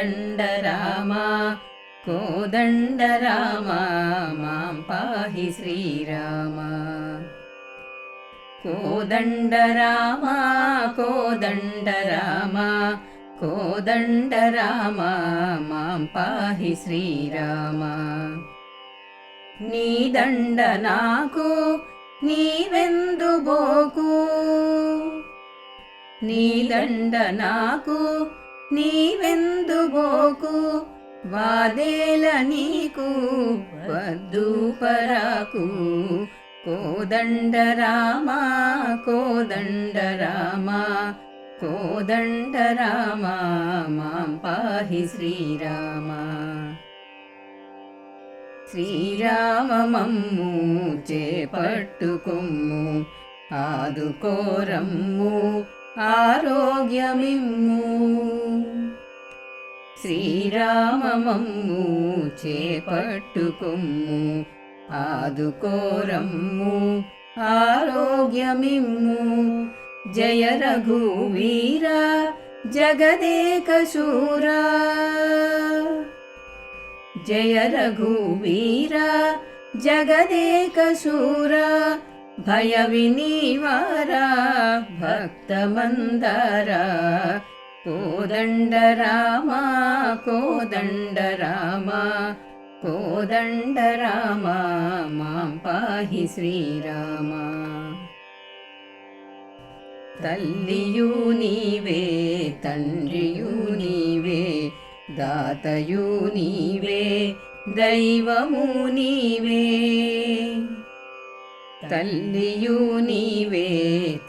కోదండ రామ కోదండ రామ మాం పాహి శ్రీరామ. కోదండ రామ కోదండ రామ కోదండ రామ మాం పాహి శ్రీరామ. నీ దండ నాకు నీవెందు బోకు? నీ దండ నాకు నీవెందుబోకు వాదేల నీకు వద్దు పరాకు. కోదండ రామ కోదండ రామ కోదండ రామ మాం పాహి శ్రీరామ. శ్రీరామ మమ్ము చేపట్టుకొమ్ము ఆదుకోరమ్ము ఆరోగ్యమిమ్ము. శ్రీరామమమ్ము చేపట్టుకొమ్ము ఆదుకోరమ్ము ఆరోగ్యమిమ్ము. జయ రఘువీర జగదేకశూర జయ రఘువీర జగదేక भयविनीवारा भक्तमन्दर कोदण्डरामा कोदण्डरामा कोदण्डरामा मां पाहि श्रीराम। तल्लियूनिवे तन्निवे दातयूनिवे दैवमुनिवे తల్లియు నీవే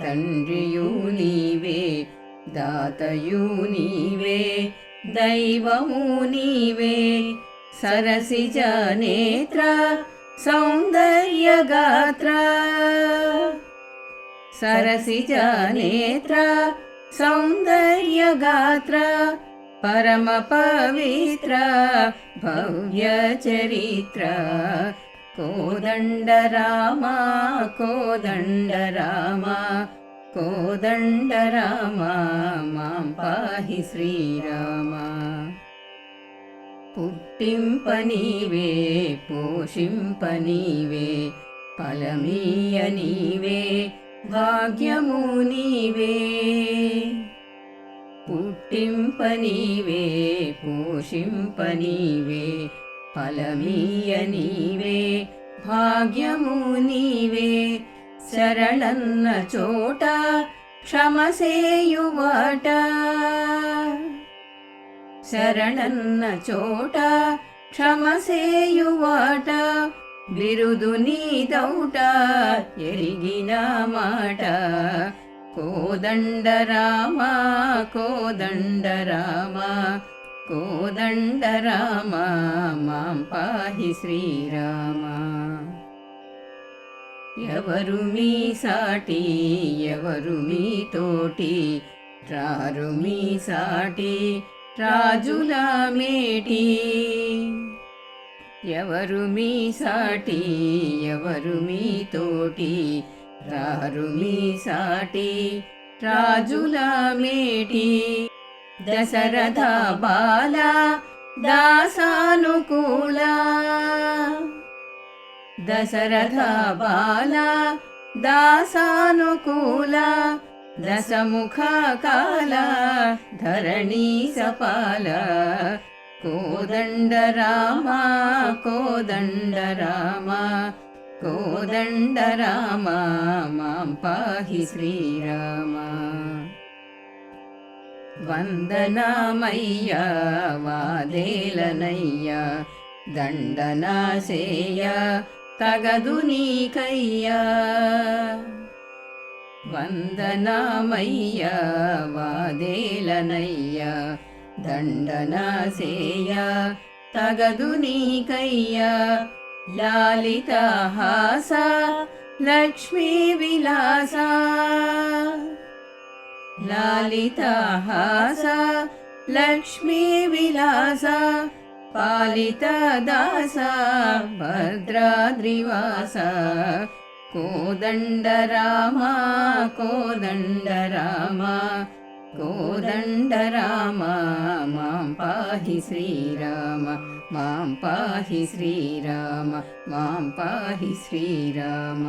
తండ్రియు నీవే దాతయు నీవే దైవము నీవే సరసిజ నేత్ర సౌందర్యగాత్ర సరసిజ నేత్ర సౌందర్యగాత్ర పరమ కోదండరామ కోదండరామ కోదండరామ మాం పాహి శ్రీరామ. పుట్టింపనీవే పోషింపనీవే ఫలమీయ నీవే భాగ్యము నీవే. పుట్టింపనీవే పోషింపనీవే ఫలమీయ నీవే. భాగ్యము నీవే శరణన్న చోట క్షమసేయువాట. శరణన్న చోట క్షమసేయువాట. బిరుదు నీదౌట ఎరిగిన మాట. కోదండ రామ కోదండ రామ కోదండ రామ మాం పాహి శ్రీరామ ఎవరు మీ సాటి ఎవరు మీ తోటి రారు మీ సాటి రాజుల మేటి ఎవరు మీ సాటి ఎవరు మీ తోటి రారు మీ సాటి రాజుల మేటి दशरधा बाला दासानुकूला। दशरधा बाला दासानुकूला। दशमुखा काला धरणीसपाला। कोदण्डरामा कोदण्ड रामा कोदण्ड रामा कोदण्ड रामा मां पाहि श्रीरामा। వందనామయ్యా వాదేలనయ్యా దండనాశేయ తగదు నీకయ్యా. వందనామయ్యా వాదేలనయ్యా దండనాశేయ తగదు నీకయ్యా. లాలితహాస లక్ష్మీ విలాసా. ललितासा लक्ष्मीविलासा पालिता दासा भद्राद्रिवास कोदण्डरामा कोदण्डराम गोदण्डराम मां पाहि श्रीराम मां पाहि श्रीराम मां पाहि श्रीराम।